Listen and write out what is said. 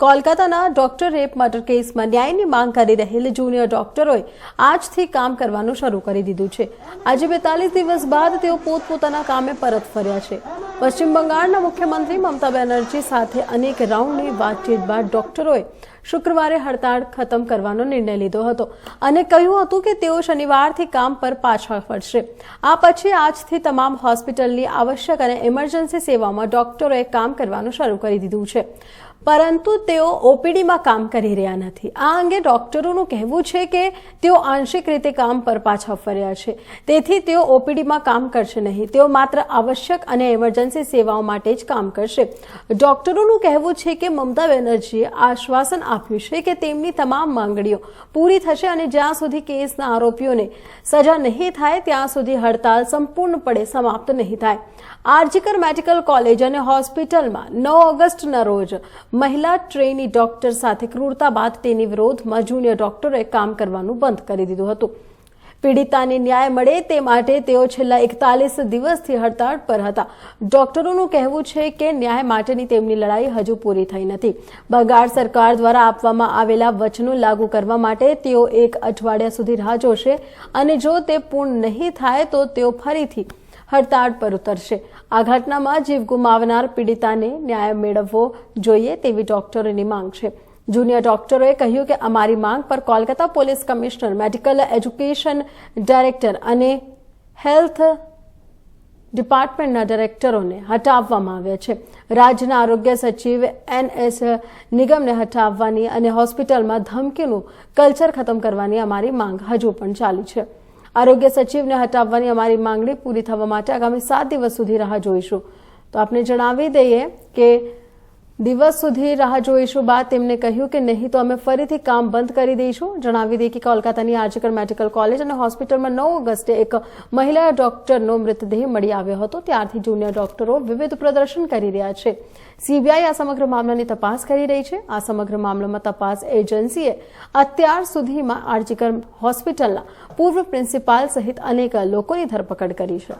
કોલકાતાના doctor rape murder કેસમાં ન્યાયની માંગ કરી રહેલ જુનિયર ડોક્ટરોએ આજથી કામ કરવાનું શરૂ કરી દીધું છે. આજે બેતાલીસ દિવસ બાદ તેઓ પોતપોતાના કામે પરત ફર્યા છે. પશ્ચિમ બંગાળના મુખ્યમંત્રી મમતા બેનર્જી સાથે અનેક રાઉન્ડની વાતચીત બાદ ડોક્ટરોએ શુક્રવારે હડતાળ ખતમ કરવાનો નિર્ણય લીધો હતો અને કહ્યું હતું કે તેઓ શનિવારથી કામ પર પાછા ફરશે. આ પછી આજથી તમામ હોસ્પિટલની આવશ્યક અને ઇમરજન્સી સેવામાં ડોક્ટરોએ કામ કરવાનું શરૂ કરી દીધું છે. પરંતુ તેઓ ઓપીડીમાં કામ કરી રહ્યા નથી. આ અંગે ડોક્ટરોનું કહેવું છે કે તેઓ આંશિક રીતે કામ પર પાછા ફર્યા છે. તેથી તેઓ ઓપીડીમાં કામ કરશે નહીં. તેઓ માત્ર આવશ્યક અને ઇમરજન્સી સેવાઓ માટે જ કામ કરશે. ડોક્ટરોનું કહેવું છે કે મમતા બેનર્જીએ આશ્વાસન આપ્યું છે કે તેમની તમામ માંગણીઓ પૂરી થશે અને જ્યાં સુધી કેસના આરોપીઓને સજા નહીં થાય, ત્યાં સુધી હડતાલ સંપૂર્ણપણે સમાપ્ત નહીં થાય. આરજીકર મેડિકલ કોલેજ અને હોસ્પિટલમાં નવ ઓગસ્ટના રોજ મહિલા ટ્રેની ડોક્ટર સાથે ક્રૂરતા બાદ તેની વિરોધમાં જુનિયર ડોક્ટરોએ કામ કરવાનું બંધ કરી દીધું હતું. પીડિતાને ન્યાય મળે તે માટે તેઓ છેલ્લા એકતાલીસ દિવસથી હડતાળ પર હતા. ડોક્ટરોનું કહેવું છે કે ન્યાય માટેની તેમની લડાઈ હજુ પૂરી થઈ નથી. બંગાળ સરકાર દ્વારા આપવામાં આવેલા વચનો લાગુ કરવા માટે તેઓ એક અઠવાડિયા સુધી રાહ જોશે અને જો તે પૂર્ણ નહીં થાય તો તેઓ ફરીથી હડતાળ પર ઉતરશે. આ ઘટનામાં જીવ ગુમાવનાર પીડિતાને ન્યાય મેળવવો જોઈએ તેવી ડોક્ટરોની માંગ છે. જુનિયર ડોક્ટરોએ કહ્યું કે અમારી માંગ પર Kolkata police commissioner, medical education director અને હેલ્થ ડિપાર્ટમેન્ટના ડિરેક્ટરોને હટાવવામાં આવ્યા છે. રાજ્યના આરોગ્ય સચિવ એન એસ નિગમને હટાવવાની અને હોસ્પિટલમાં ધમકીનું કલ્ચર ખતમ કરવાની અમારી માંગ હજુ પણ ચાલુ છે. આરોગ્ય સચિવને હટાવવાની અમારી માંગણી પૂરી થવા માટે આગામી સાત દિવસ સુધી રાહ જોઈશું. તો આપને જણાવી દઈએ કે દિવસ સુધી રાહ જોઈશું બાદ તેમને કહ્યું કે નહીં તો અમે ફરીથી કામ બંધ કરી દઈશું. જણાવી દઈએ કે કોલકાતાની આરજીકર મેડિકલ કોલેજ અને હોસ્પિટલમાં નવ ઓગસ્ટે એક મહિલા ડોક્ટરનો મૃતદેહ મળી આવ્યો હતો. ત્યારથી જુનિયર ડોક્ટરો વિવિધ પ્રદર્શન કરી રહ્યા છે. સીબીઆઈ આ સમગ્ર મામલાની તપાસ કરી રહી છે. આ સમગ્ર મામલામાં તપાસ એજન્સીએ અત્યાર સુધીમાં આરજીકર હોસ્પિટલના પૂર્વ પ્રિન્સિપાલ સહિત અનેક લોકોની ધરપકડ કરી છે.